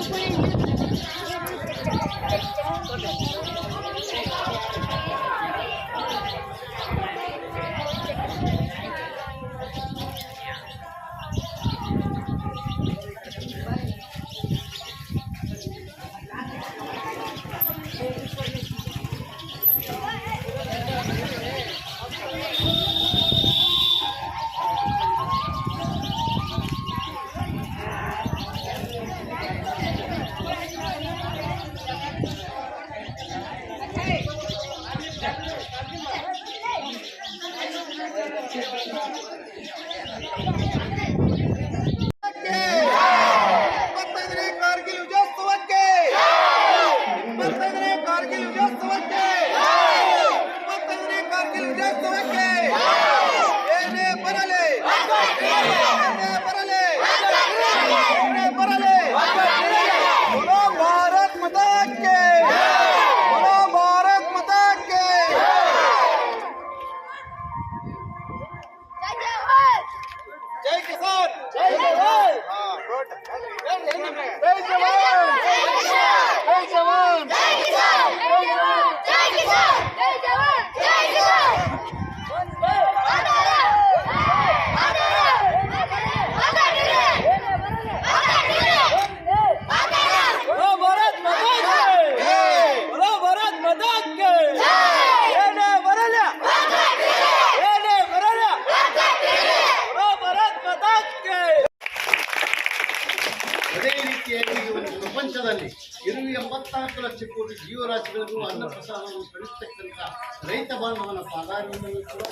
对。ಲಕ್ಷ ಕೋಟಿ ಜೀವರಾಶಿಗಳಿಗೂ ಅನ್ನ ಪ್ರಸಾದವನ್ನು ಕಳಿಸ್ತಕ್ಕಂಥ ರೈತ ಬಾಂಧವನ ಪಾದಾರವನ್ನು ಕೂಡ.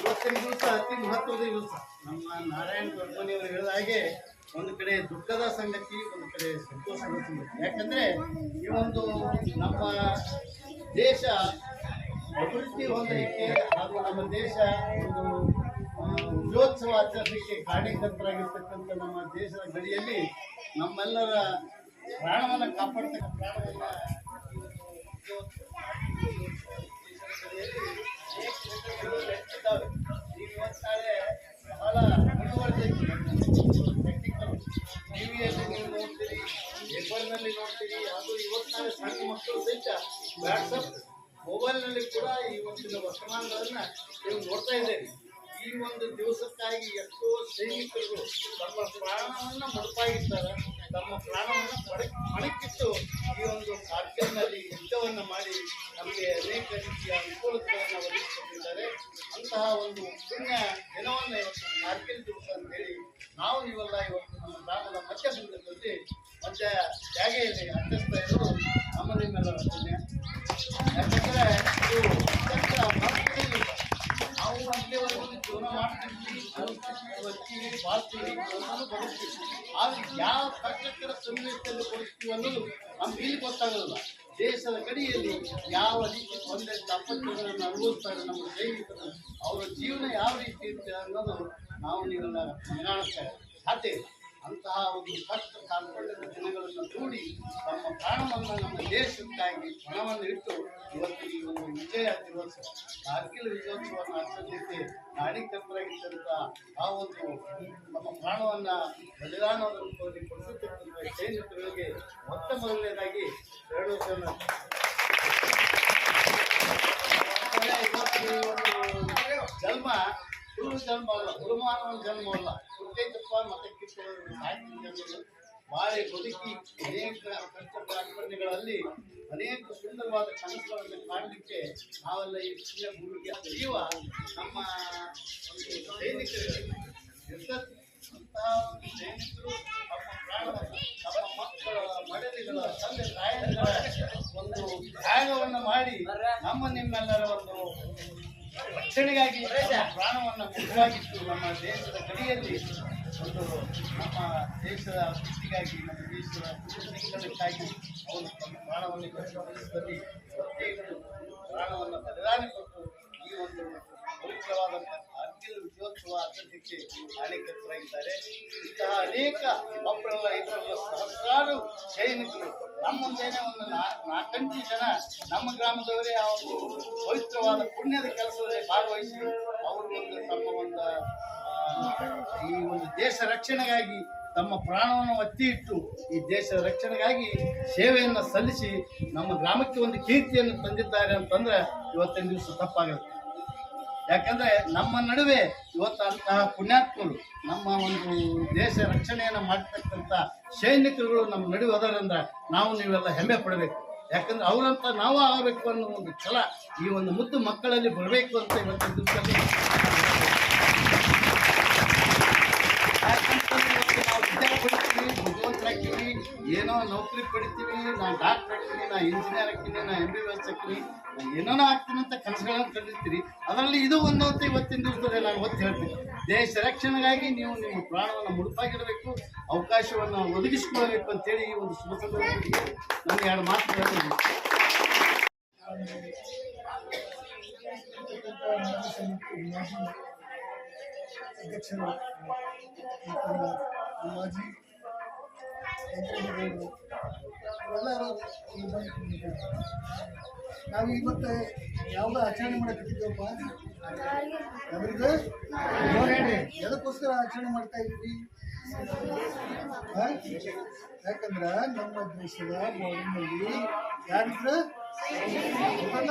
ಇವತ್ತಿನ ದಿವಸ ಅತಿ ಮಹತ್ವದ ದಿವಸ ನಮ್ಮ ನಾರಾಯಣ ಕರ್ಮನಿಯವರು ಹೇಳಿದ ಹಾಗೆ ಒಂದು ಕಡೆ ದುಃಖದ ಸಂಗತಿ, ಒಂದು ಕಡೆ ಸಂತೋಷದ ಸಂಗತಿ ಯಾಕಂದ್ರೆ ಈ ಒಂದು ನಮ್ಮ ದೇಶ ಅಭಿವೃದ್ಧಿ ಹೊಂದಲಿಕ್ಕೆ ಹಾಗೂ ನಮ್ಮ ದೇಶ ಒಂದು ವಿಜಯೋತ್ಸವ ಆಚರಿಸಲಿಕ್ಕೆ ಕಾರ್ಯಕರ್ತರಾಗಿರ್ತಕ್ಕಂಥ ನಮ್ಮ ದೇಶದ ಗಡಿಯಲ್ಲಿ ನಮ್ಮೆಲ್ಲರ ಪ್ರಾಣವನ್ನು ಕಾಪಾಡ್ತಕ್ಕ ಪ್ರಾಣವನ್ನ ಇವತ್ತಾಳೆ ಬಹಳ ಟೆಕ್ನಿಕಲ್ ಟಿವಿಯಲ್ಲಿ ನೀವು ನೋಡ್ತೀರಿ ಪೇಪರ್ನಲ್ಲಿ ನೋಡ್ತೀರಿ ಹಾಗೂ ಇವತ್ತಾಳೆ ಸಣ್ಣ ಮಕ್ಕಳು ಸಹಿತ ವಾಟ್ಸಪ್ ಮೊಬೈಲ್ನಲ್ಲಿ ಕೂಡ ಇವತ್ತಿನ ವರ್ತಮಾನಗಳನ್ನ ನೀವು ನೋಡ್ತಾ ಇದ್ದೀರಿ. ಈ ಒಂದು ದಿವಸಕ್ಕಾಗಿ ಎಷ್ಟೋ ಸೈನಿಕರು ತಮ್ಮ ಪ್ರಾಣವನ್ನು ಮುಡುಪಾಗಿದ್ದಾರೆ ತಮ್ಮ ಪ್ರಾಣವನ್ನು ಪಡ ಈ ಒಂದು ಕಾರ್ಯಕ್ರಮದಲ್ಲಿ ಯುದ್ಧವನ್ನು ಮಾಡಿ ನಮಗೆ ಅನೇಕ ರೀತಿಯ ಅನುಕೂಲತೆಗಳನ್ನು ಒದಗಿಸಿಕೊಟ್ಟಿದ್ದಾರೆ. ಅಂತಹ ಒಂದು ಪುಣ್ಯ ದಿನವನ್ನು ಇವತ್ತು ಕಾರ್ಗಿಲ್ ದಿವಸ ಅಂತೇಳಿ ನಾವು ಇವೆಲ್ಲ ಇವತ್ತು ನಮ್ಮ ಗ್ರಾಮದ ಮಧ್ಯಭಾಗದಲ್ಲಿ ಮಧ್ಯ ಜಾಗೆಯಲ್ಲಿ ಆಚರಿಸ್ತಾ ಇರೋದು ನಮ್ಮ ನಿಮ್ಮೆಲ್ಲರ ಪುಣ್ಯ ಯಾಕಂದರೆ ಇದು ಬರ್ತೀವಿ ಬಾಳ್ತೀವಿ ಆದರೆ ಯಾವ ಪಕ್ಷತರ ಸನ್ನಿವೇಶದಲ್ಲಿ ಬದುಕ್ತೀವಿ ಅನ್ನೋದು ನಮ್ಗೆ ಇಲ್ಲಿ ಗೊತ್ತಾಗಲ್ಲ ದೇಶದ ಕಡೆಯಲ್ಲಿ ಯಾವ ರೀತಿ ತೊಂದರೆ ತಾಪತ್ರಗಳನ್ನು ಅನುಭವಿಸ್ತಾರೆ ನಮ್ಮ ಸೈನಿಕರು ಅವರ ಜೀವನ ಯಾವ ರೀತಿ ಇರುತ್ತೆ ಅನ್ನೋದು ನಾವು ನೀವೆಲ್ಲ ಮನಗಾಣಿಸ್ತಾ ಸಾಧ್ಯ ಅಂತಹ ಒಂದು ಕಷ್ಟ ಕಾರ್ಪಣ್ಯದ ದಿನಗಳನ್ನು ದೂಡಿ ನಮ್ಮ ಪ್ರಾಣವನ್ನು ನಮ್ಮ ದೇಶಕ್ಕಾಗಿ ಹಣವನ್ನು ಇಟ್ಟು ಇವತ್ತು ಈ ಒಂದು ವಿಜಯ ದಿವಸ ಕಾರ್ಗಿಲ್ ವಿಜಯೋತ್ಸವವನ್ನು ಆಚರಿಸಲಿಕ್ಕೆ ಕಂಪರಾಗಿದ್ದಂತಹ ಆ ಒಂದು ನಮ್ಮ ಪ್ರಾಣವನ್ನು ಬಲಿದಾನವನ್ನು ಕೊಡಿಸುತ್ತಿದ್ದಂಥ ಸೈನಿಕರಿಗೆ ಮೊತ್ತ ಮೊದಲನೇದಾಗಿ ಹೇಳುವುದನ್ನು ಜನ್ಮ ಸುಳ್ಳು ಜನ್ಮ ಅಲ್ಲ, ಗುರುಮಾನವ ಜನ್ಮ ಅಲ್ಲ. ಕಿತ್ತವರು ಸಾಹಿತ್ಯ ಬಾಳೆ ಬದುಕಿ ಅನೇಕ ಕಷ್ಟ ಕಾರ್ಪಣ್ಯಗಳಲ್ಲಿ ಅನೇಕ ಸುಂದರವಾದ ಕನಸುಗಳನ್ನು ಕಾಣಲಿಕ್ಕೆ ನಾವೆಲ್ಲ ಈ ಚಿನ್ನ ಭೂಮಿಗೆ ಜೀವ ನಮ್ಮ ಒಂದು ಸೈನಿಕರಿಗೆ ಒಂದು ತ್ಯಾಗವನ್ನು ಮಾಡಿ ನಮ್ಮ ನಿಮ್ಮೆಲ್ಲರ ಒಂದು ರಕ್ಷಣೆಗಾಗಿ ಪ್ರಾಣವನ್ನು ಮುಖ್ಯವಾಗಿಟ್ಟು ನಮ್ಮ ದೇಶದ ಗಡಿಯಲ್ಲಿ ಒಂದು ನಮ್ಮ ದೇಶದ ಅಭಿವೃದ್ಧಿಗಾಗಿ ನಮ್ಮ ದೇಶದ ಸಂಘಟನೆಗಾಗಿ ಅವರು ತಮ್ಮ ಪ್ರಾಣವನ್ನು ಕಷ್ಟಪಡಿಸುವಲ್ಲಿ ಪ್ರಾಣವನ್ನು ಬಲಿದಾನ ಕೊಟ್ಟು ಈ ಒಂದು ಪವಿತ್ರವಾದಂತಹ ಕಾರ್ಗಿಲ್ ವಿಜಯೋತ್ಸವ ಆಚರಣೆಗೆ ಕಾರ್ಯಕರ್ತರಾಗಿದ್ದಾರೆ ಇಂತಹ ಅನೇಕ ಮಕ್ಕಳೆಲ್ಲ ಇದರಲ್ಲ ಸಹಸ್ರಾರು ಸೈನಿಕರು ನಮ್ಮಂದೇನೆ ಒಂದು ನಾಲ್ಕಂಟು ಜನ ನಮ್ಮ ಗ್ರಾಮದವರೇ ಆ ಒಂದು ಪವಿತ್ರವಾದ ಪುಣ್ಯದ ಕೆಲಸದಲ್ಲಿ ಭಾಗವಹಿಸಿ ಅವರು ಒಂದು ತಮ್ಮ ಒಂದು ಈ ಒಂದು ದೇಶ ರಕ್ಷಣೆಗಾಗಿ ತಮ್ಮ ಪ್ರಾಣವನ್ನು ಒತ್ತಿ ಇಟ್ಟು ಈ ದೇಶದ ರಕ್ಷಣೆಗಾಗಿ ಸೇವೆಯನ್ನು ಸಲ್ಲಿಸಿ ನಮ್ಮ ಗ್ರಾಮಕ್ಕೆ ಒಂದು ಕೀರ್ತಿಯನ್ನು ತಂದಿದ್ದಾರೆ ಅಂತಂದ್ರೆ ಇವತ್ತಿನ ದಿವಸ ತಪ್ಪಾಗುತ್ತೆ. ಯಾಕಂದ್ರೆ ನಮ್ಮ ನಡುವೆ ಇವತ್ತು ಅಂತಹ ಪುಣ್ಯಾತ್ಮರು, ನಮ್ಮ ಒಂದು ದೇಶ ರಕ್ಷಣೆಯನ್ನು ಮಾಡ್ತಕ್ಕಂಥ ಸೈನಿಕರುಗಳು ನಮ್ಮ ನಡುವೆ ಅದರಿಂದ ನಾವು ನೀವೆಲ್ಲ ಹೆಮ್ಮೆ ಪಡಬೇಕು. ಯಾಕಂದ್ರೆ ಅವರಂತ ನಾವು ಆಗಬೇಕು ಅನ್ನೋ ಒಂದು ಛಲ ಈ ಒಂದು ಮುದ್ದು ಮಕ್ಕಳಲ್ಲಿ ಬರಬೇಕು ಅಂತ ಇವತ್ತು ವಿದ್ಯೆ ಏನೋ ನೌಕರಿ ಪಡಿತೀವಿ, ನಾನು ಡಾಕ್ಟರ್ ಆಗ್ತೀನಿ ನಾ ಇಂಜಿನಿಯರ್ ಆಗ್ತೀನಿ ನಾ ಎಂ ಬಿ ಬಿ ಎಸ್ ಆಗ್ತೀನಿ ಏನೋ ಆಗ್ತೀನಿ ಅಂತ ಕನಸುಗಳನ್ನು ಕಂಡಿರ್ತೀರಿ ಅದರಲ್ಲಿ ಇದು ಒಂದು ಅಂತ ಇವತ್ತಿನ ದಿವಸದಲ್ಲಿ ನಾನು ಒತ್ತಿ ಹೇಳ್ತೀನಿ. ದೇಶ ರಕ್ಷಣೆಗಾಗಿ ನೀವು ನಿಮ್ಮ ಪ್ರಾಣವನ್ನು ಮುಡುಪಾಗಿಡಬೇಕು, ಅವಕಾಶವನ್ನು ಒದಗಿಸಿಕೊಳ್ಳಬೇಕು ಅಂತೇಳಿ ಈ ಒಂದು ಶುಭ ಸಂದರ್ಭದಲ್ಲಿ ನಾನು ಎರಡು ಮಾತುಗಳನ್ನು ಅಧ್ಯಕ್ಷರು, ಮಾಜಿ ನಾವು ಇವತ್ತು ಯಾವುದೋ ಆಚರಣೆ ಮಾಡಕತ್ತಿದ್ದೀವಪ್ಪ? ಯಾವ್ದು? ಹೇಳಿ ಎದಕ್ಕೋಸ್ಕರ ಆಚರಣೆ ಮಾಡ್ತಾ ಇದ್ವಿ ಯಾಕಂದ್ರೆ ನಮ್ಮ ದೇಶದ ಬಾರ್ಡರ್ನಲ್ಲಿ ಯಾರಿದ್ರ? ಗೊತ್ತಲ್ಲ?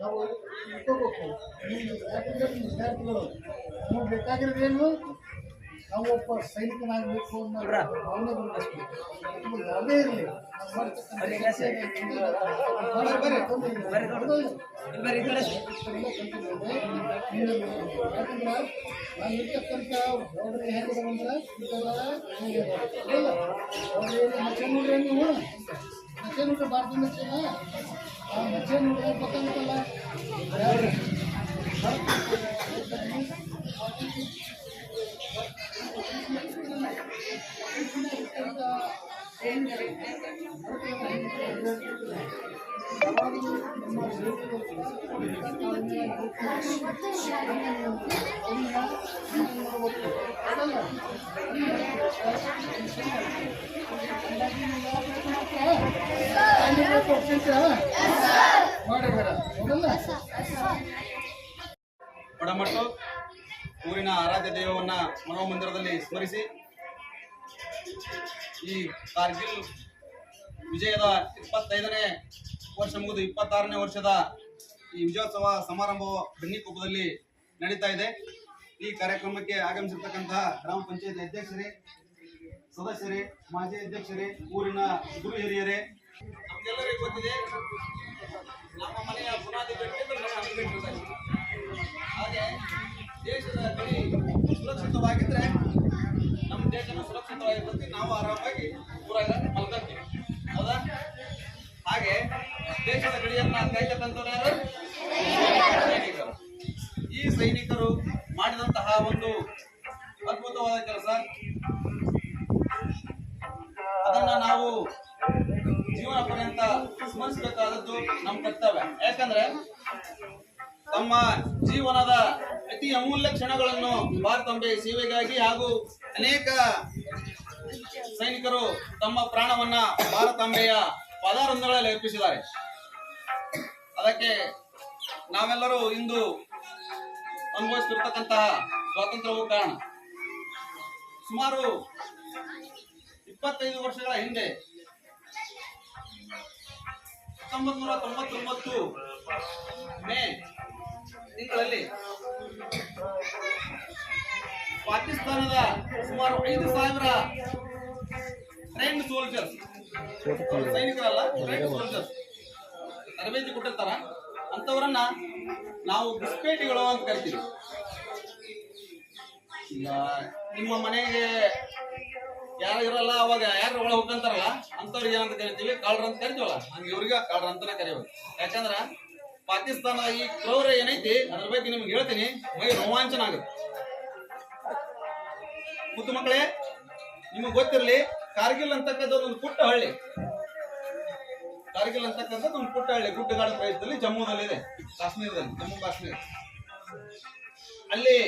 ನಾವು ಇಟ್ಕೋಬೇಕು ನಿಮ್ಗೆ ಯಾಕಂದ್ರೆ ನಿಮ್ಮ ವಿದ್ಯಾರ್ಥಿಗಳು ನಮಗೆ ಬೇಕಾಗಿರೋದೇನು ನಾವು ಒಬ್ಬ ಸೈನಿಕನಾಗಬೇಕು ಅನ್ನೋ ಭಾವನೆ ಬರಬೇಕು ಇದು ಯಾವುದೇ ಇರಲಿ ಯಾಕಂದ್ರೆ ನಾನು ಇರ್ತಕ್ಕಂಥ ಅವ್ರಿಗೆ ಹೇಗಿದಾವಂದ್ರೆ ಅವ್ರಿಗೆ ಮಚ್ಚೆ ನೋಡ್ರಿ ನೀವು ಮಚ್ಚೆ ನೋಡ್ರಿ ಭಾರತ ಮಚ್ಚೆನ ಆ ಮಚ್ಚೆ ನೋಡ್ರಿ ಬಡಮಟ್ಟು ಊರಿನ ಆರಾಧ್ಯ ದೈವವನ್ನ ಮನೋಮಂದಿರದಲ್ಲಿ ಸ್ಮರಿಸಿ. ಈ ಕಾರ್ಗಿಲ್ ವಿಜಯದ ಇಪ್ಪತ್ತೈದನೇ ವರ್ಷ ಮುಗಿದು ಇಪ್ಪತ್ತಾರನೇ ವರ್ಷದ ಈ ವಿಜಯೋತ್ಸವ ಸಮಾರಂಭವು ಬೆನ್ನಿಕೊಪ್ಪದಲ್ಲಿ ನಡೀತಾ ಇದೆ. ಈ ಕಾರ್ಯಕ್ರಮಕ್ಕೆ ಆಗಮಿಸಿರ್ತಕ್ಕಂತಹ ಗ್ರಾಮ ಪಂಚಾಯತ್ ಅಧ್ಯಕ್ಷರೇ, ಸದಸ್ಯರೇ, ಮಾಜಿ ಅಧ್ಯಕ್ಷರೇ, ಊರಿನ ಗುರು ಹಿರಿಯರೇ, ನಮ್ಗೆಲ್ಲರಿಗೂ ಗೊತ್ತಿದೆ, ನಮ್ಮ ಮನೆಯ ಬುನಾದಿ ಹಾಗೆ ದೇಶದ ಗಡಿ ಸುರಕ್ಷಿತವಾಗಿದ್ರೆ ನಮ್ಮ ದೇಶನ ಸುರಕ್ಷಿತವಾಗಿರ್ತದೆ ನಾವು ಭಾರತಾಂಬೆ ಸೇವೆಗಾಗಿ ಹಾಗೂ ಅನೇಕ ಸೈನಿಕರು ತಮ್ಮ ಪ್ರಾಣವನ್ನ ಭಾರತಾಂಬೆಯ ಪದಾರಂಧಗಳಲ್ಲಿ ಅರ್ಪಿಸಿದ್ದಾರೆ. ಅದಕ್ಕೆ ನಾವೆಲ್ಲರೂ ಇಂದು ಅನುಭವಿಸ್ತಿರ್ತಕ್ಕಂತಹ ಸ್ವಾತಂತ್ರ್ಯವು ಕಾರಣ. ಸುಮಾರು ಇಪ್ಪತ್ತೈದು ವರ್ಷಗಳ ಹಿಂದೆ ಹತ್ತೊಂಬತ್ ನೂರ ತೊಂಬತ್ತೊಂಬತ್ತು ಮೇ ತಿಂಗಳಲ್ಲಿ ಪಾಕಿಸ್ತಾನದ ಸುಮಾರು ಐದು ಸಾವಿರ ಟ್ರೈನ್ ಸೋಲ್ಜರ್ಸ್ ಸೈನಿಕರಲ್ಲ ಟ್ರೈನ್ ಸೋಲ್ಜರ್ಸ್ ತರಬೇತಿ ಕೊಟ್ಟಿರ್ತಾರ. ಅಂತವರನ್ನ ನಾವು ಗುಸ್ಪೇಟಿಗಳು ಅಂತ ಕರಿತೀವಿ. ನಿಮ್ಮ ಮನೆಗೆ ಯಾರು ಇರಲ್ಲ, ಅವಾಗ ಯಾರು ಒಳಗೆ ಹೋಗ್ಕಂತಾರಲ್ಲ ಅಂತವ್ರಿಗೆ ಏನಂತ ಕರಿತೀವಿ, ಕಾಳ್ರ ಅಂತ ಕರಿತೀವಲ್ಲ, ಹಂಗೆ ಇವ್ರಿಗೆ ಕಾಳ್ರ ಅಂತಾನೆ ಕರಿಬೇಕು. ಯಾಕಂದ್ರ ಪಾಕಿಸ್ತಾನ ಈ ಕ್ರೌರ ಏನೈತಿ, ಅದ್ರ ಬಗ್ಗೆ ನಿಮ್ಗೆ ಹೇಳ್ತೀನಿ, ಮೈ ರೋಮಾಂಚನ ಆಗುತ್ತೆ. ಮುದ್ದು ಮಕ್ಕಳೇ, ನಿಮಗೆ ಗೊತ್ತಿರಲಿ, ಕಾರ್ಗಿಲ್ ಅಂತಕ್ಕಂಥದ್ದು ಒಂದು ಪುಟ್ಟ ಹಳ್ಳಿ. ಕಾರ್ಗಿಲ್ ಅಂತಕ್ಕಂಥದ್ದು ಒಂದು ಪುಟ್ಟ ಹಳ್ಳಿ, ಗುಡ್ಡಗಾಡು ಪ್ರದೇಶದಲ್ಲಿ ಜಮ್ಮುದಲ್ಲಿದೆ ಕಾಶ್ಮೀರದಲ್ಲಿ, ಜಮ್ಮು ಕಾಶ್ಮೀರ. ಅಲ್ಲಿ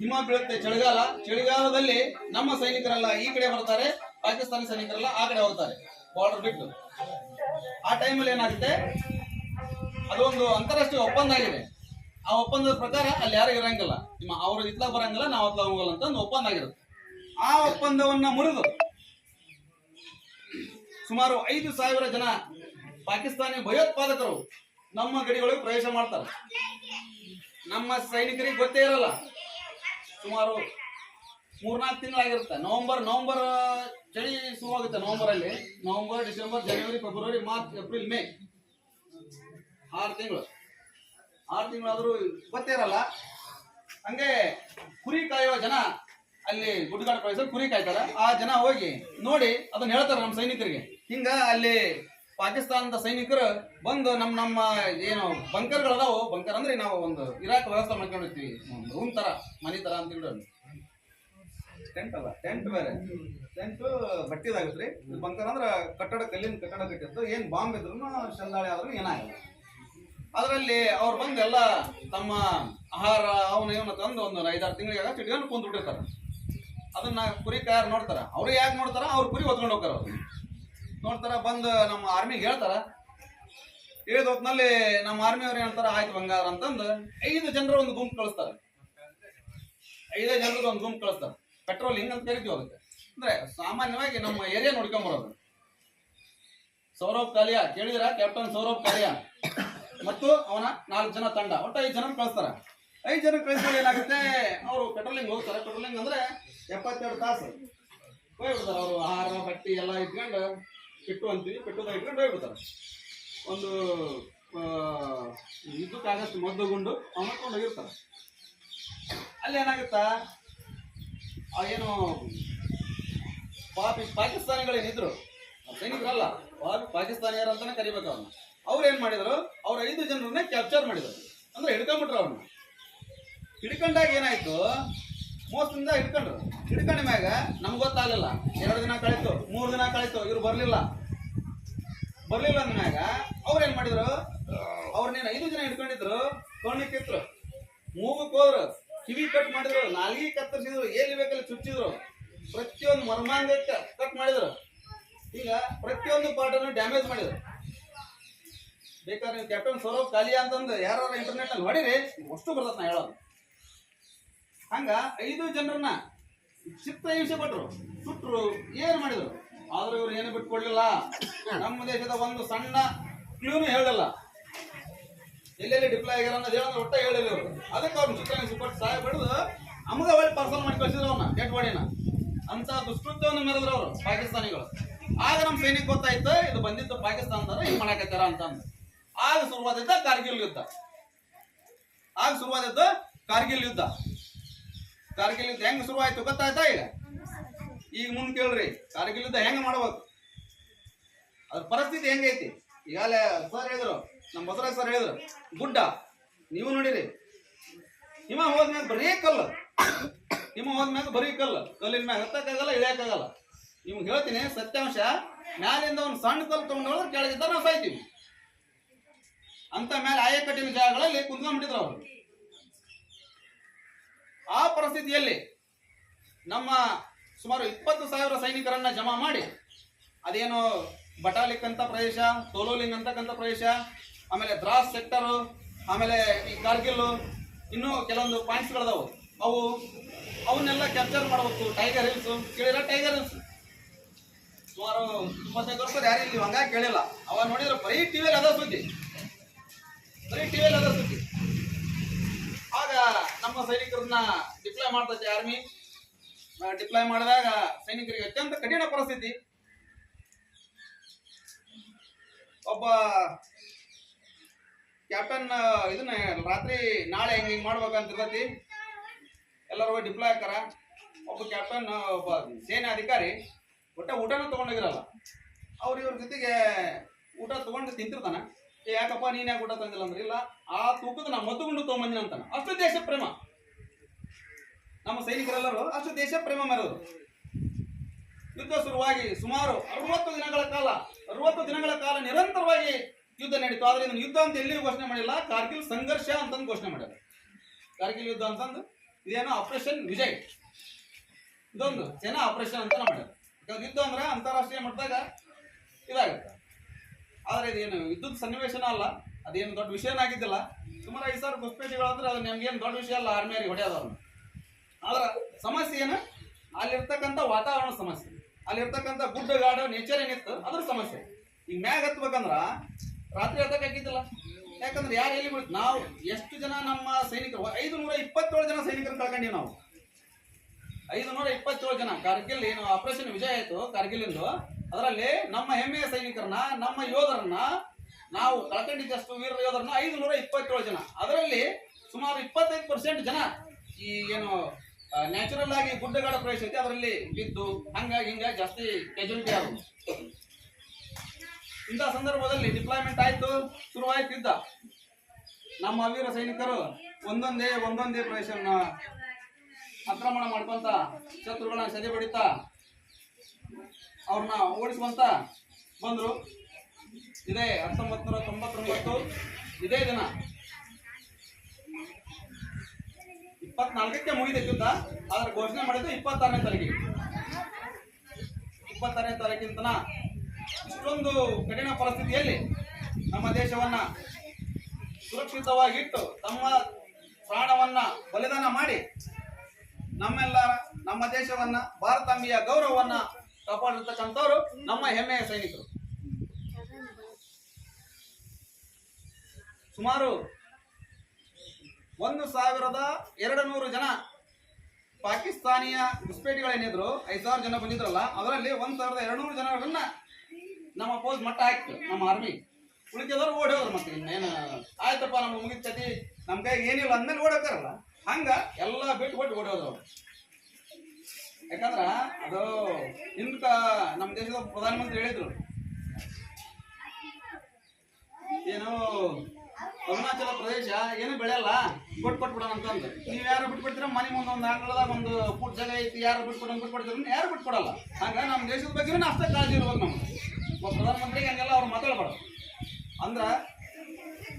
ಹಿಮ ಬೀಳುತ್ತೆ ಚಳಿಗಾಲ. ಚಳಿಗಾಲದಲ್ಲಿ ನಮ್ಮ ಸೈನಿಕರೆಲ್ಲ ಈ ಕಡೆ ಬರ್ತಾರೆ, ಪಾಕಿಸ್ತಾನಿ ಸೈನಿಕರೆಲ್ಲ ಆ ಕಡೆ ಹೋಗ್ತಾರೆ ಬಾರ್ಡರ್ ಬಿಟ್ಟು. ಆ ಟೈಮಲ್ಲಿ ಏನಾಗುತ್ತೆ? ಅದೊಂದು ಅಂತಾರಾಷ್ಟ್ರೀಯ ಒಪ್ಪಂದ ಆಗಿದೆ. ಆ ಒಪ್ಪಂದದ ಪ್ರಕಾರ ಅಲ್ಲಿ ಯಾರು ಇರಂಗಿಲ್ಲ. ನಿಮ್ಮ ಅವ್ರು ಇತ್ಲ ಬರಂಗಿಲ್ಲ, ನಾವು ಅತ್ಲ ಹೋಗಲ್ಲ ಅಂತ ಒಂದು ಒಪ್ಪಂದ ಆಗಿರುತ್ತೆ. ಆ ಒಪ್ಪಂದವನ್ನ ಮುರಿದು ಸುಮಾರು ಐದು ಸಾವಿರ ಜನ ಪಾಕಿಸ್ತಾನಿ ಭಯೋತ್ಪಾದಕರು ನಮ್ಮ ಗಡಿಗಳಿಗೆ ಪ್ರವೇಶ ಮಾಡ್ತಾರೆ. ನಮ್ಮ ಸೈನಿಕರಿಗೆ ಗೊತ್ತೇ ಇರಲ್ಲ. ಸುಮಾರು ಮೂರ್ನಾಲ್ಕು ತಿಂಗಳಾಗಿರುತ್ತೆ. ನವೆಂಬರ್ ನವೆಂಬರ್, ಚಳಿ ಶುರುವಾಗುತ್ತೆ ನವೆಂಬರ್ ಅಲ್ಲಿ November, December, January, February, March, April, May. ಆರು ತಿಂಗಳು. ಆರು ತಿಂಗಳಾದ್ರೂ ಗೊತ್ತೇ ಇರಲ್ಲ. ಹಂಗೆ ಕುರಿ ಕಾಯುವ ಜನ ಅಲ್ಲಿ ಗುಡ್ಗಾಡು ಪ್ರದೇಶದಲ್ಲಿ ಕುರಿ ಕಾಯ್ತಾರೆ. ಆ ಜನ ಹೋಗಿ ನೋಡಿ ಅದನ್ನ ಹೇಳ್ತಾರೆ ನಮ್ಮ ಸೈನಿಕರಿಗೆ. ಹಿಂಗ ಅಲ್ಲಿ ಪಾಕಿಸ್ತಾನದ ಸೈನಿಕರು ಬಂದು ನಮ್ಮ ನಮ್ಮ ಏನು ಬಂಕರ್ಗಳದಾವು ಬಂಕರ್ ಅಂದ್ರೆ ನಾವು ಒಂದು ಇರಾಕ್ ವ್ಯವಸ್ಥೆ ಮಾಡ್ಕೊಂಡಿರ್ತೀವಿ ರೂಮ್ ತರ, ಮನೆ ತರ ಅಂತ ಹೇಳಿ ಟೆಂಟ್ ಅಲ್ಲ ಟೆಂಟ್ ಬೇರೆ. ಟೆಂಟ್ ಬಟ್ಟಿದಾಗತ್ರಿ. ಬಂಕರ್ ಅಂದ್ರೆ ಕಟ್ಟಡ, ಕಲ್ಲಿನ ಕಟ್ಟಡ ಕಟ್ಟಿತ್ತು. ಏನು ಬಾಂಬ್ ಇದ್ರು ಶಲ್ದಾಳಿ ಆದ್ರೂ ಏನಾಗಲ್ಲ. ಅದರಲ್ಲಿ ಅವ್ರು ಬಂದು ಎಲ್ಲ ತಮ್ಮ ಆಹಾರ, ಅವನ ಇವನ ತಂದು ಒಂದು ಐದಾರು ತಿಂಗಳಿಗೆ ತಿಡ್ಕೊಂಡು ಕುಂತ್ ಬಿಟ್ಟಿರ್ತಾರೆ. ಅದನ್ನ ಕುರಿ ಕಾರ್ ನೋಡ್ತಾರ. ಅವ್ರು ಯಾಕೆ ನೋಡ್ತಾರ? ಅವ್ರ ಕುರಿ ಹೊತ್ಕೊಂಡು ಹೋಗ್ತಾರ ಅವ್ರು. ನೋಡ್ತಾರ, ಬಂದು ನಮ್ಮ ಆರ್ಮಿಗೆ ಹೇಳ್ತಾರ. ಹೇಳಿದ ಹೊತ್ನಲ್ಲಿ ನಮ್ಮ ಆರ್ಮಿ ಅವ್ರು ಹೇಳ್ತಾರ? ಆಯ್ತು ಬಂಗಾರ ಅಂತಂದು ಐದು ಜನರ ಒಂದು ಗುಂಪು ಕಳಿಸ್ತಾರೆ. ಐದೇ ಜನರದ ಒಂದು ಗುಂಪು ಕಳಿಸ್ತಾರೆ. ಪೆಟ್ರೋಲಿಂಗ್ ಅಂತ ಕರಿತೀವಿ ಅದಕ್ಕೆ. ಅಂದ್ರೆ ಸಾಮಾನ್ಯವಾಗಿ ನಮ್ಮ ಏರಿಯಾ ನೋಡ್ಕೊಂಬರೋದು ಸೌರವ್ ಕಾಲಿಯಾ? ಕೇಳಿದಿರಾ? ಕ್ಯಾಪ್ಟನ್ ಸೌರವ್ ಕಾಲಿಯಾ? ಮತ್ತು ಅವನ ನಾಲ್ಕು ಜನ ತಂಡ. ಒಟ್ಟು ಐದು ಜನ ಕಳಿಸ್ತಾರ. ಐದು ಜನ ಕಳಿಸಿದ್ರೆ ಏನಾಗುತ್ತೆ? ಅವರು ಪೆಟ್ರೋಲಿಂಗ್ ಹೋಗ್ತಾರೆ. ಪೆಟ್ರೋಲಿಂಗ್ ಅಂದ್ರೆ ಎಪ್ಪತ್ತೆರಡು ತಾಸು. ಹೋಗ್ಬಿಡ್ತಾರೆ ಅವರು. ಆಹಾರ, ಬಟ್ಟಿ ಎಲ್ಲ ಇಟ್ಕೊಂಡು ಪೆಟ್ಟು ಅಂತೀವಿ. ಪೆಟ್ಟುದಾಗ ಇಟ್ಕೊಂಡು ಹೋಗ್ಬಿಡ್ತಾರೆ. ಒಂದು ಇದಕ್ಕಾಗಷ್ಟು ಮದ್ದುಗುಂಡು ಅವನ್ನ ತಗೊಂಡು ಹೋಗಿರ್ತಾರೆ. ಅಲ್ಲಿ ಏನಾಗುತ್ತಾ? ಏನು ಪಾಪಿ ಪಾಕಿಸ್ತಾನಿಗಳೇನಿದ್ರು? ಸೈನಿಕರಲ್ಲ ಪಾಕಿಸ್ತಾನಿಯರು ಅಂತಾನೆ ಕರಿಬೇಕು ಅವ್ರನ್ನ ಅವ್ರು ಏನ್ ಮಾಡಿದ್ರು? ಅವ್ರ ಐದು ಜನರನ್ನ ಕ್ಯಾಪ್ಚರ್ ಮಾಡಿದ್ರು. ಅಂದ್ರೆ ಹಿಡ್ಕೊಂಡ್ಬಿಟ್ರು ಅವ್ರನ್ನ ಹಿಡ್ಕೊಂಡಾಗ ಏನಾಯ್ತು? ಮೋಸದಿಂದ ಹಿಡ್ಕೊಂಡ್ರು. ಹಿಡ್ಕೊಂಡ ಮ್ಯಾಗ ನಮ್ಗೆ ಗೊತ್ತಾಗಲಿಲ್ಲ. ಎರಡು ದಿನ ಕಳೀತು, ಮೂರು ದಿನ ಕಳೀತು, ಇವ್ರು ಬರಲಿಲ್ಲ. ಬರಲಿಲ್ಲ ಅಂದ್ಮ್ಯಾಗ ಅವ್ರು ಏನ್ ಮಾಡಿದ್ರು? ಅವ್ರನ್ನೇನು ಐದು ಜನ ಹಿಡ್ಕೊಂಡಿದ್ರು ಕಣ್ಣು ಮೂಗಕ್ಕೆ ಹೋದ್ರು, ಕಿವಿ ಕಟ್ ಮಾಡಿದ್ರು, ನಾಲ್ಗಿ ಕತ್ತರಿಸಿದ್ರು ಎಲ್ಲಿ ಬೇಕಲ್ಲಿ ಚುಚ್ಚಿದ್ರು. ಪ್ರತಿಯೊಂದು ಮರ್ಮಾಂಗಕ್ಕೆ ಕಟ್ ಮಾಡಿದ್ರು. ಈಗ ಪ್ರತಿಯೊಂದು ಪಾರ್ಟನ್ನು ಡ್ಯಾಮೇಜ್ ಮಾಡಿದ್ರು. ಬೇಕಾದ್ರೆ ನೀವು ಕ್ಯಾಪ್ಟನ್ ಸೌರವ್ ಕಾಲಿಯಾ ಅಂತಂದು ಯಾರು ಇಂಟರ್ನೆಟ್ ಅಲ್ಲಿ ಹೊಡಿರಿ, ಅಷ್ಟು ಬರ್ತದೆ ನಾ ಹೇಳೋದು. ಹಂಗ ಐದು ಜನರನ್ನ ಚಿತ್ತ ಹಿಂಸೆ ಕೊಟ್ಟರು ಸುಟ್ಟರು ಏನು ಮಾಡಿದ್ರು? ಆದ್ರೆ ಇವ್ರು ಏನು ಬಿಟ್ಕೊಡ್ಲಿಲ್ಲ. ನಮ್ಮ ದೇಶದ ಒಂದು ಸಣ್ಣ ಕ್ಲೂನು ಹೇಳಲ್ಲ ಎಲ್ಲೆಲ್ಲಿ ಡಿಪ್ಲೈ ಆಗ್ಯಾರ ಅನ್ನೋದು ಹೇಳಂದ್ರೆ ಒಟ್ಟ ಹೇಳಿಲ್ಲ ಇವರು. ಅದಕ್ಕೆ ಅವ್ರನ್ನ ಚಿತ್ರ ಹಿಂಸೆ ಕೊಟ್ಟು ಸಹಾಯ ಪಡೆದು ನಮ್ಗ ಒಳ್ಳೆ ಪರ್ಸನ್ ಮಾಡಿ ಕಳಿಸಿದ್ರು ಅವ್ರನ್ನ ಡೆಡ್ ಬಾಡಿನ ಅಂತ ದುಷ್ಕೃತ್ಯವನ್ನು ಮೆರೆದ್ರು ಅವರು ಪಾಕಿಸ್ತಾನಿಗಳು. ಆಗ ನಮ್ಮ ಸೈನಿಕ ಗೊತ್ತಾಯ್ತು, ಇದು ಬಂದಿದ್ದು ಪಾಕಿಸ್ತಾನದವ್ರು, ಹಿಂಗೆ ಮಾಡಾಕತ್ತಾರ ಅಂತ ಅಂದು ಆಗ ಶುರುವಾದದ್ದ ಕಾರ್ಗಿಲ್ ಯುದ್ಧ. ಆಗ ಶುರುವಾದದ್ದು ಕಾರ್ಗಿಲ್ ಯುದ್ಧ. ಕಾರ್ಗಿಲ್ ಯುದ್ಧ ಹೆಂಗ್ ಶುರುವಾಯ್ತು ಗೊತ್ತಾಯ್ತಾ ಈಗ ಈಗ ಮುಂದೆ ಕೇಳ್ರಿ, ಕಾರ್ಗಿಲ್ ಯುದ್ಧ ಹೆಂಗ್ ಮಾಡ್ಬೇಕು? ಅದ್ರ ಪರಿಸ್ಥಿತಿ ಹೆಂಗೈತಿ? ಈಗಾಗಲೇ ಸರ್ ಹೇಳಿದ್ರು, ನಮ್ಮ ಬಸವರಾಜ್ ಸರ್ ಹೇಳಿದ್ರು, ಗುಡ್ಡ, ನೀವು ನೋಡಿರಿ. ಹಿಮ ಹೋದ್ಮ್ಯಾಗ ಬರೀ ಕಲ್ಲು. ಹಿಮ ಹೋದ್ಮ್ಯಾಗ ಬರೀ ಕಲ್ಲು. ಕಲ್ಲಿನ ಮ್ಯಾಗ ಹತ್ತಕ್ಕಾಗಲ್ಲ, ಇಳಿಯಕ್ಕಾಗಲ್ಲ. ನಿಮ್ಗೆ ಹೇಳ್ತೀನಿ, ಸತ್ಯಾಂಶ, ಮ್ಯಾಲಿಂದ ಒಂದು ಸಣ್ಣ ಕಲ್ಲು ತಗೊಂಡು ಕೆಳಗಿದ್ದ ನಾವು ಸಾಯ್ತೀವಿ. ಅಂತ ಮೇಲೆ ಆಯಕಟ್ಟಿನ ಜಾಗಗಳಲ್ಲಿ ಕುಂತ್ಕೊಂಡ್ಬಿಟ್ಟಿದ್ರು ಅವರು. ಆ ಪರಿಸ್ಥಿತಿಯಲ್ಲಿ ನಮ್ಮ ಸುಮಾರು ಇಪ್ಪತ್ತು ಸಾವಿರ ಸೈನಿಕರನ್ನ ಜಮಾ ಮಾಡಿ, ಅದೇನು ಬಟಾಲಿಕ್ ಅಂತ ಪ್ರದೇಶ, ತೋಲೋಲಿಂಗ್ ಅಂತಕ್ಕಂಥ ಪ್ರದೇಶ, ಆಮೇಲೆ ದ್ರಾಸ್ ಸೆಕ್ಟರು ಆಮೇಲೆ ಈ ಕಾರ್ಗಿಲ್ ಇನ್ನೂ ಕೆಲವೊಂದು ಪಾಯಿಂಟ್ಸ್ಗಳದಾವು ಅವು, ಅವನ್ನೆಲ್ಲ ಕ್ಯಾಪ್ಚರ್ ಮಾಡಬೇಕು ಟೈಗರ್ ಹಿಲ್ಸು ಕೇಳಿಲ್ಲ ಟೈಗರ್ ಹಿಲ್ಸ್ ಸುಮಾರು ಇಪ್ಪತ್ತೈದು ವರ್ಷ ಯಾರು ಇಲ್ಲಿ ಹಂಗಾಗಿ ಕೇಳಿಲ್ಲ. ಅವಾಗ ನೋಡಿದ್ರೆ ಬರೀ ಟಿವಿಯಲ್ಲಿ ಅದ ಸುದ್ದಿ. ಬರೀ ಟಿವಿಯಲ್ಲಿ ಅದ ಸುದ್ದಿ. ಆಗ ನಮ್ಮ ಸೈನಿಕರನ್ನ ಡಿಪ್ಲಾಯ್ ಮಾಡ್ತೈತೆ ಆರ್ಮಿ ಡಿಪ್ಲಾಯ್ ಮಾಡಿದಾಗ ಸೈನಿಕರಿಗೆ ಅತ್ಯಂತ ಕಠಿಣ ಪರಿಸ್ಥಿತಿ. ಒಬ್ಬ ಕ್ಯಾಪ್ಟನ್ ಇದನ್ನ ರಾತ್ರಿ ನಾಳೆ ಹಿಂಗ್ ಹಿಂಗ್ ಮಾಡ್ಬೇಕಂತ ಇರ್ತೈತಿ. ಎಲ್ಲರೂ ಡಿಪ್ಲಾಯ್ ಹಾಕಾರ ಒಬ್ಬ ಕ್ಯಾಪ್ಟನ್ ಒಬ್ಬ ಸೇನೆ ಅಧಿಕಾರಿ ಒಟ್ಟ ಊಟನೂ ತೊಗೊಂಡೋಗಿರಲ್ಲ ಅವ್ರು ಇವ್ರ ಜೊತೆಗೆ ಊಟ ತಗೊಂಡು ತಿಂತಿರ್ತಾನ. ಯಾಕಪ್ಪ, ನೀನ್ ಯಾಕೆ ಊಟ ತಂದಿಲ್ಲ ಅಂದ್ರೆ? ಇಲ್ಲ, ಆ ತೂಕದ ನಾ ಮದ್ದು ಗುಂಡು ತಗೊಂಬಂದಿನ ಅಂತಾನೆ. ಅಷ್ಟು ದೇಶ ಪ್ರೇಮ. ನಮ್ಮ ಸೈನಿಕರೆಲ್ಲರೂ ಅಷ್ಟು ದೇಶ ಪ್ರೇಮ ಮೆರೆದರು. ಯುದ್ಧ ಶುರುವಾಗಿ ಸುಮಾರು ಅರವತ್ತು ದಿನಗಳ ಕಾಲ, ಅರವತ್ತು ದಿನಗಳ ಕಾಲ ನಿರಂತರವಾಗಿ ಯುದ್ಧ ನಡೀತು. ಆದ್ರೆ ಇದನ್ನು ಯುದ್ಧ ಅಂತ ಎಲ್ಲಿಯೂ ಘೋಷಣೆ ಮಾಡಿಲ್ಲ. ಕಾರ್ಗಿಲ್ ಸಂಘರ್ಷ ಅಂತಂದು ಘೋಷಣೆ ಮಾಡ್ಯಾರ. ಕಾರ್ಗಿಲ್ ಯುದ್ಧ ಅಂತಂದು ಇದೇನೋ ಆಪರೇಷನ್ ವಿಜಯ್. ಇದೊಂದು ಸೇನಾ ಆಪರೇಷನ್ ಅಂತ ಮಾಡ್ಯಾರ. ಯುದ್ಧ ಅಂದ್ರೆ ಅಂತಾರಾಷ್ಟ್ರೀಯ ಮಟ್ಟದಾಗ ಇದಾಗುತ್ತೆ. ಆದ್ರೆ ಇದೇನು ವಿದ್ಯುತ್ ಸನ್ನಿವೇಶನ ಅಲ್ಲ, ಅದೇನು ದೊಡ್ಡ ವಿಷಯನ ಆಗಿದ್ದಿಲ್ಲ ಸುಮಾರು ಐದು ಸಾವಿರ ಗುಸ್ಪೇಟಿಗಳಾದ್ರೆ ಅದು ನಮ್ಗೇನು ದೊಡ್ಡ ವಿಷಯ ಅಲ್ಲ ಆರ್ಮಿಯರಿಗೆ ಹೊಡೆಯೋದವ್ರನ್ನ ಆದ್ರೆ ಸಮಸ್ಯೆ ಏನು, ಅಲ್ಲಿರ್ತಕ್ಕಂಥ ವಾತಾವರಣ ಸಮಸ್ಯೆ. ಅಲ್ಲಿರ್ತಕ್ಕಂಥ ಗುಡ್ಡಗಾಡು ನೇಚರ್ ಏನಿತ್ತು, ಅದ್ರ ಸಮಸ್ಯೆ. ಈಗ ಮ್ಯಾಗ ಹತ್ಬೇಕಂದ್ರ ರಾತ್ರಿ ಹತ್ತಕ್ಕಾಗಿದ್ದಿಲ್ಲ ಯಾಕಂದ್ರೆ ಯಾರು ಎಲ್ಲಿ ಬಿಡುತ್ತೆ ನಾವು ಎಷ್ಟು ಜನ ನಮ್ಮ ಸೈನಿಕರು ಐದು ನೂರ ಇಪ್ಪತ್ತೇಳು ಜನ ಸೈನಿಕರು ಕಳ್ಕೊಂಡಿವಿ ನಾವು. ಐದು ನೂರ ಇಪ್ಪತ್ತೇಳು ಜನ. ಕಾರ್ಗಿಲ್ ಏನು ಆಪರೇಷನ್ ವಿಜಯ ಆಯ್ತು, ಕಾರ್ಗಿಲಿಂದು. ಅದರಲ್ಲಿ ನಮ್ಮ ಹೆಮ್ಮೆಯ ಸೈನಿಕರನ್ನ, ನಮ್ಮ ಯೋಧರನ್ನ, ನಾವು ಕಳ್ಕೊಂಡಿದ್ದಷ್ಟು ವೀರ ಯೋಧರನ್ನ ಐದು ನೂರ ಇಪ್ಪತ್ತೇಳು ಜನ. ಅದರಲ್ಲಿ ಸುಮಾರು ಇಪ್ಪತ್ತೈದು ಪರ್ಸೆಂಟ್ ಜನ ಈ ಏನು ನ್ಯಾಚುರಲ್ ಆಗಿ ಗುಡ್ಡಗಳ ಪ್ರವೇಶ ಐತಿ, ಅದರಲ್ಲಿ ಬಿದ್ದು ಹಂಗಾಗಿ ಹಿಂಗಾಗಿ ಜಾಸ್ತಿ ಕೆಜುಲಿಟಿ ಆಗುತ್ತೆ ಇಂಥ ಸಂದರ್ಭದಲ್ಲಿ ಡಿಪ್ಲಾಯ್ಮೆಂಟ್ ಆಯ್ತು ಶುರುವಾಯ್ತಿದ್ದ ನಮ್ಮ ವೀರ ಸೈನಿಕರು ಒಂದೊಂದೇ ಒಂದೊಂದೇ ಪ್ರವೇಶವನ್ನು ಆಕ್ರಮಣ ಮಾಡ್ಕೊಂತ ಶತ್ರುಗಳನ್ನ ಸದೆ ಬಡಿತಾ ಅವ್ರನ್ನ ಓಡಿಸುವಂತ ಬಂದರು. ಇದೇ ಹತ್ತೊಂಬತ್ತು ನೂರ ತೊಂಬತ್ತೊಂಬತ್ತು ಇದೇ ದಿನ. ಇಪ್ಪತ್ನಾಲ್ಕಕ್ಕೆ ಮುಗಿದ ಯುದ್ಧ, ಆದ್ರೆ ಘೋಷಣೆ ಮಾಡಿದ್ದು ಇಪ್ಪತ್ತಾರನೇ ತಾರೀಕಿಗೆ. ಇಪ್ಪತ್ತಾರನೇ ತಾರೀಕಿನ ಇಷ್ಟೊಂದು ಕಠಿಣ ಪರಿಸ್ಥಿತಿಯಲ್ಲಿ ನಮ್ಮ ದೇಶವನ್ನ ಸುರಕ್ಷಿತವಾಗಿಟ್ಟು ತಮ್ಮ ಪ್ರಾಣವನ್ನ ಬಲಿದಾನ ಮಾಡಿ ನಮ್ಮೆಲ್ಲರ, ನಮ್ಮ ದೇಶವನ್ನ ಭಾರತಾಂಬೆಯ ಗೌರವವನ್ನ ಕಾಪಾಡಿರ್ತಕ್ಕಂಥವ್ರು ನಮ್ಮ ಹೆಮ್ಮೆಯ ಸೈನಿಕರು. ಸುಮಾರು ಒಂದು ಸಾವಿರದ ಎರಡು ನೂರು ಜನ ಪಾಕಿಸ್ತಾನಿಯ ಗುಸ್ಪೇಟಿಗಳೇನಿದ್ರು ಐದು ಸಾವಿರ ಜನ ಬಂದಿದ್ರಲ್ಲ, ಅದರಲ್ಲಿ ಒಂದು ಸಾವಿರದ ಎರಡು ನೂರು ಜನಗಳನ್ನ ನಮ್ಮ ಪೋಸ್ ಮಟ್ಟ ಹಾಕ್ತು, ನಮ್ಮ ಆರ್ಮಿ ಉಳಿದವರು ಓಡಿ ಹೋದ್ರು ಮತ್ತೆ, ಇನ್ನೇನು ಆಯ್ತಪ್ಪ ನಮ್ಮ ಮುಗಿತತಿ ನಮ್ಮ ಕೈಗೆ ಏನಿಲ್ಲ ಅಂದ್ಮೇಲೆ ಓಡಾಕಾರಲ್ಲ ಹಂಗ ಎಲ್ಲ ಬಿಟ್ಟು ಕೊಟ್ಟು ಓಡಿ ಅವ್ರು. ಯಾಕಂದ್ರ ಅದು ಇಂತ ನಮ್ಮ ದೇಶದ ಪ್ರಧಾನಮಂತ್ರಿ ಹೇಳಿದ್ರು. ಏನು ಅರುಣಾಚಲ ಪ್ರದೇಶ ಏನು ಬೆಳೆಯಲ್ಲ, ಕೊಟ್ಟು ಕೊಟ್ಬಿಡೋಣ ಅಂತಂದು ನೀವು ಯಾರು ಬಿಟ್ಬಿಡ್ತೀರ? ಮನೆ ಮುಂದೆ ಒಂದು ಅಂಗಳದಾಗ ಒಂದು ಪುಟ್ ಜಾಗ ಐತಿ, ಯಾರು ಬಿಟ್ಬಿಡೋಣ ಬಿಟ್ಬಿಡ್ತೀರ? ಯಾರು ಬಿಟ್ಬಿಡಲ್ಲ. ಹಂಗ ನಮ್ಮ ದೇಶದ ಬಗ್ಗೆ ಅಷ್ಟೇ ಕಾಳಜಿ ಇರ್ಬೋದು ನಮ್ಗೆ. ಒಬ್ಬ ಪ್ರಧಾನಮಂತ್ರಿಗೆ ಹಂಗೆಲ್ಲ ಅವ್ರು ಮಾತಾಡ್ಬಾರ್ದು. ಅಂದ್ರ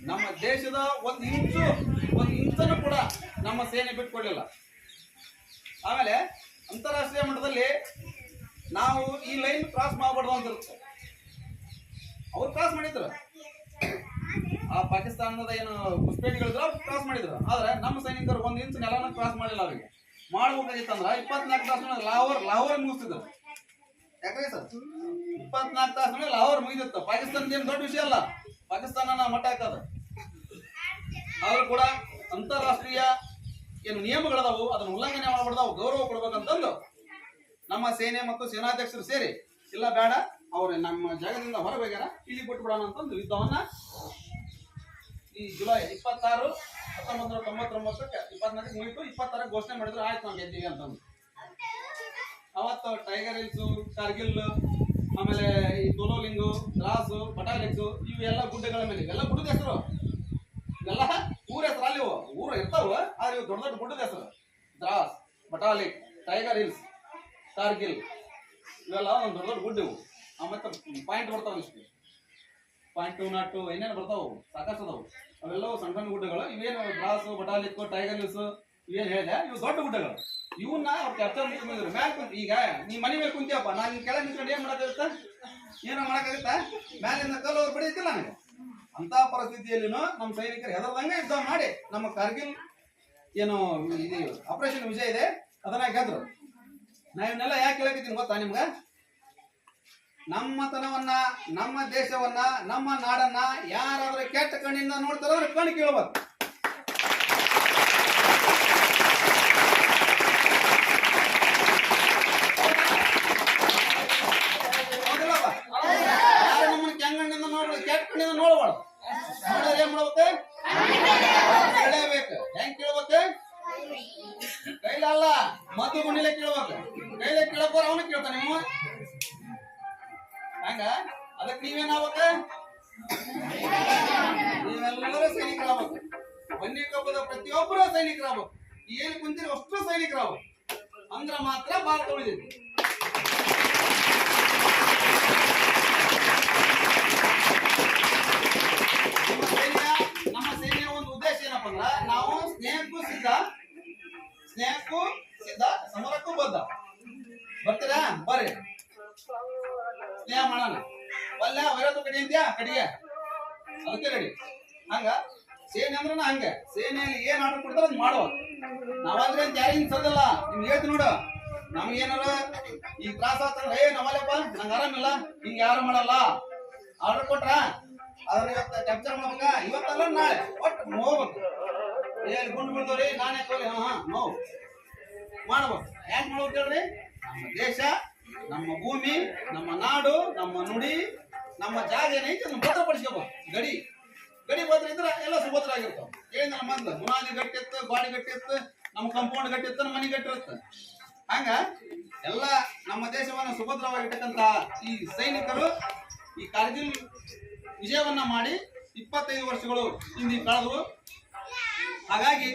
ನಮ್ಮ ದೇಶದ ಒಂದು ಇಂಚು, ಒಂದು ಇಂಚನ್ನು ಕೂಡ ನಮ್ಮ ಸೇನೆ ಬಿಟ್ಕೊಡ್ಲಿಲ್ಲ. ಆಮೇಲೆ ಅಂತಾರಾಷ್ಟ್ರೀಯ ಮಟ್ಟದಲ್ಲಿ ನಾವು ಈ ಲೈನ್ ಕ್ರಾಸ್ ಮಾಡಬಾರ್ದು ಅಂತ ಇರುತ್ತೆ. ಅವ್ರು ಕ್ರಾಸ್ ಮಾಡಿದ್ರು. ಆ ಪಾಕಿಸ್ತಾನದ ಏನು ಗುಸ್ಪೇಟಿಗಳಿದ್ರು ಅವ್ರು ಕ್ರಾಸ್ ಮಾಡಿದ್ರು. ಆದ್ರೆ ನಮ್ಮ ಸೈನಿಕರು ಒಂದು ಇಂಚು ನೆಲನ ಕ್ರಾಸ್ ಮಾಡಿಲ್ಲ ಅವರಿಗೆ. ಮಾಡ್ಬೇಕಾಗಿತ್ತಂದ್ರ ಇಪ್ಪತ್ನಾಲ್ಕು ತಾಸು ಲಾಹೋರ್ ಲಾಹೋರ್ ಮುಗಿಸ್ತಿದ್ರು. ಯಾಕ್ರಿ ಸರ್? ಇಪ್ಪತ್ನಾಲ್ಕು ತಾಸು ಲಾಹೋರ್ ಮುಗಿದಿತ್ತು. ಪಾಕಿಸ್ತಾನದ ಏನು ದೊಡ್ಡ ವಿಷಯ ಅಲ್ಲ. ಪಾಕಿಸ್ತಾನ ಮಟ್ಟ ಹಾಕದ ಆದ್ರೂ ಕೂಡ ಅಂತಾರಾಷ್ಟ್ರೀಯ ಏನು ನಿಯಮಗಳದಾವು, ಅದನ್ನ ಉಲ್ಲಂಘನೆ ಮಾಡಬಾರ್ದು ಗೌರವ ಕೊಡ್ಬೇಕಂತಂದು ನಮ್ಮ ಸೇನೆ ಮತ್ತು ಸೇನಾಧ್ಯಕ್ಷರು ಸೇರಿ, ಇಲ್ಲ ಬೇಡ, ಅವರು ನಮ್ಮ ಜಾಗದಿಂದ ಹೊರಬೇಕಾರ ಇಲ್ಲಿ ಬಿಟ್ಬಿಡೋಣ ಅಂತಂದು ಯುದ್ಧವನ್ನ ಈ ಜುಲೈ ಇಪ್ಪತ್ತಾರು ಹತ್ತೊಂಬತ್ತು ನೂರ ತೊಂಬತ್ತೊಂಬತ್ತಕ್ಕೆ ಇಪ್ಪತ್ನಾಲ್ಕು ಮುಗಿತು ಇಪ್ಪತ್ತಾರ ಘೋಷಣೆ ಮಾಡಿದ್ರು, ಆಯ್ತು ನಾವು ಗೆದ್ದೀವಿ ಅಂತಂದು. ಅವತ್ತು ಟೈಗರ್ ಹಿಲ್ಸು ಕಾರ್ಗಿಲ್, ಆಮೇಲೆ ಈ ದೊಲೋಲಿಂಗು ದ್ರಾಸು ಬಟಾಲಿಕ್ಸು ಇವೆಲ್ಲ ಗುಡ್ಡಗಳ ಮೇಲೆ ಇವೆಲ್ಲ ಗುಡ್ಡದ ಹೆಸರು. ಇವೆಲ್ಲ ಊರ ಹೆಸರು ಅಲ್ಲಿ. ಊರು ಇರ್ತಾವ ಆದ್ರೆ ಇವು ದೊಡ್ಡ ದೊಡ್ಡ ಗುಡ್ಡದ ಹೆಸರು. ದ್ರಾಸ್ ಬಟಾಲಿಕ್ ಟೈಗರ್ ಹಿಲ್ಸ್ ಕಾರ್ಗಿಲ್ ಇವೆಲ್ಲ ಒಂದು ದೊಡ್ಡ ದೊಡ್ಡ ಗುಡ್ಡ ಇವು. ಆಮೇಲೆ ಪಾಯಿಂಟ್ ಬರ್ತಾವ ಇಷ್ಟು. ಪಾಯಿಂಟ್ ಟು ನಾಟ್ ಟು, ಏನೇನು ಬರ್ತಾವು ಸಾಕಷ್ಟು ಅದಾವು. ಅವೆಲ್ಲವೂ ಸಣ್ಣ ಸಣ್ಣ ಗುಡ್ಡಗಳು. ಇವೇನು ದ್ರಾಸು ಬಟಾಲಿಕ್ ಟೈಗರ್ ಹಿಲ್ಸ್, ಇವೇನು ಹೇಳಿದೆ? ಇವು ದೊಡ್ಡ ಗುಡ್ಡಗಳು. ಇವನ್ನ ಅವ್ರ ಕೆಲಸ ಮುಗಿದ್ರು ಮ್ಯಾಲ್ ಕುಂತ ಈಗ ನೀ ಮನೆ ಮೇಲೆ ಕುಂತಿಯಪ್ಪ, ನಾನು ಕೆಳಗೆ ನಿಂತ್ಕೊಂಡು ಏನು ಮಾಡಕ್ಕಾಗುತ್ತಾ ಏನೋ ಮಾಡಕ್ಕಾಗುತ್ತಾ ಮ್ಯಾಲಿಂದ ಕಲ್ಲು ಅವ್ರು ಬಿಡಿದ್ದಿಲ್ಲ ನನಗೆ. ಅಂತ ಪರಿಸ್ಥಿತಿಯಲ್ಲಿನೂ ನಮ್ಮ ಸೈನಿಕರು ಹೆದರ್ದಂಗೆ ಯುದ್ಧ ಮಾಡಿ ನಮ್ಮ ಕಾರ್ಗಿಲ್ ಏನು ಇದು ಆಪರೇಷನ್ ವಿಜಯ ಇದೆ ಅದನ್ನ ಗೆದ್ರು ನಾ ಇವನ್ನೆಲ್ಲ ಯಾಕೆ ಕೇಳಕಿದ್ದೀನಿ ಗೊತ್ತಾ ನಿಮ್ಗೆ? ನಮ್ಮತನವನ್ನ, ನಮ್ಮ ದೇಶವನ್ನ, ನಮ್ಮ ನಾಡನ್ನ ಯಾರಾದ್ರೂ ಕೆಟ್ಟ ಕಣ್ಣಿಂದ ನೋಡ್ತಾರೋ ಕಣ್ಣು ಕೇಳ್ಬೇಕು. ನೀವು? ಹಂಗ? ಅದಕ್ಕೆ ನೀವೇನಾಗ್ಬೇಕು ನೀವೆಲ್ಲರೂ ಸೈನಿಕರಾಗಬೇಕು. ಬನ್ನಿ ಕಬ್ಬದ ಪ್ರತಿಯೊಬ್ಬರು ಸೈನಿಕರಾಗಬೇಕು. ಏನ್ ಕುಂತೀರಿ ಅಷ್ಟು ಸೈನಿಕರಾಗ್ಬೇಕು. ಅಂದ್ರ ಮಾತ್ರ ಭಾರತ ಉಳಿದಿದೆ. ನಮ್ಮ ಸೈನ್ಯ ಒಂದು ಉದ್ದೇಶ ಏನಪ್ಪ ಅಂದ್ರ, ನಾವು ಸ್ನೇಹಕ್ಕೂ ಸಿದ್ಧ ಸ್ನೇಹಕ್ಕೂ ಸಿದ್ಧ, ಸಮರಕ್ಕೂ ಬದ್ಧ. ಬರ್ತೀರಾ? ಬರ್ರಿ. ಸ್ನೇಹ ಮಾಡೋಣ ಒಲ್ಲ ವೈರತ್ತು ಕಡಿ ಅಂತ್ಯಾ ಕಡಿಗೆ? ಅದಕ್ಕೆ ರೆಡಿ. ಹಂಗ? ಸೇನೆ ಅಂದ್ರನ ಹಂಗ. ಸೇನೆಯಲ್ಲಿ ಏನ್ ಆರ್ಡರ್ ಕೊಡ್ತಾರ ಅದ್ ಮಾಡುವ ನಾವಾದ್ರೆ ಅಂತ ಯಾರಿಗಿನ್ ಸದಲ್ಲ ನಿಮ್ಗೆ ಹೇಳ್ತೀನಿ ನೋಡು. ನಮ್ಗೆ ಏನಾರ ಈ ತ್ರಾಸ ಆತಂದ್ರೆ, ಏ ನಮ್ಮಲ್ಲಪ್ಪ ನಂಗೆ ಆರಾಮಿಲ್ಲ. ಹಿಂಗ ಯಾರು ಮಾಡಲ್ಲ. ಆರ್ಡರ್ ಕೊಟ್ರ? ಅದನ್ನ ಇವತ್ತು ಕ್ಯಾಪ್ಚರ್ ಮಾಡ್ಬೇಕ? ಇವತ್ತಲ್ಲ ನಾಳೆ. ಒಟ್ಟು ಹೋಗ್ಬೇಕು. ಏ ಗುಂಡು ಬಿಡ್ದವ್ರಿ ನಾನೇ ಕೋಲಿ ಹಾ ಹಾ ನೋವು ಮಾಡ್ಬೇಕು. ಯಾಕೆ ಮಾಡ್ಬೇಕು ಹೇಳ್ರಿ? ದೇಶ, ನಮ್ಮ ಭೂಮಿ, ನಮ್ಮ ನಾಡು, ನಮ್ಮ ನುಡಿ, ನಮ್ಮ ಜಾಗ ಏನೈತಿ ನಮ್ಮ ಭದ್ರಪಡಿಸ್ಕೋಬೇಕು. ಗಡಿ. ಗಡಿ ಭದ್ರ ಇದ್ರೆ ಎಲ್ಲ ಸುಭದ್ರ ಆಗಿರ್ತಾವ ಹೇಳಿದ ಮೊದ್ಲು ಮುನಾದಿ ಗಟ್ಟಿತ್ತು ಬಾಡಿ ಗಟ್ಟಿತ್ತು, ನಮ್ಮ ಕಂಪೌಂಡ್ ಗಟ್ಟಿತ್ತು, ನಮ್ಮ ಮನೆ ಗಟ್ಟಿರುತ್ತೆ. ಹಂಗ ಎಲ್ಲ ನಮ್ಮ ದೇಶವನ್ನ ಸುಭದ್ರವಾಗಿರ್ತಕ್ಕಂತ ಈ ಸೈನಿಕರು ಈ ಕಾರ್ಗಿಲ್ ವಿಜಯವನ್ನ ಮಾಡಿ ಇಪ್ಪತ್ತೈದು ವರ್ಷಗಳು ಹಿಂದೆ ಕಳೆದ್ರು ಹಾಗಾಗಿ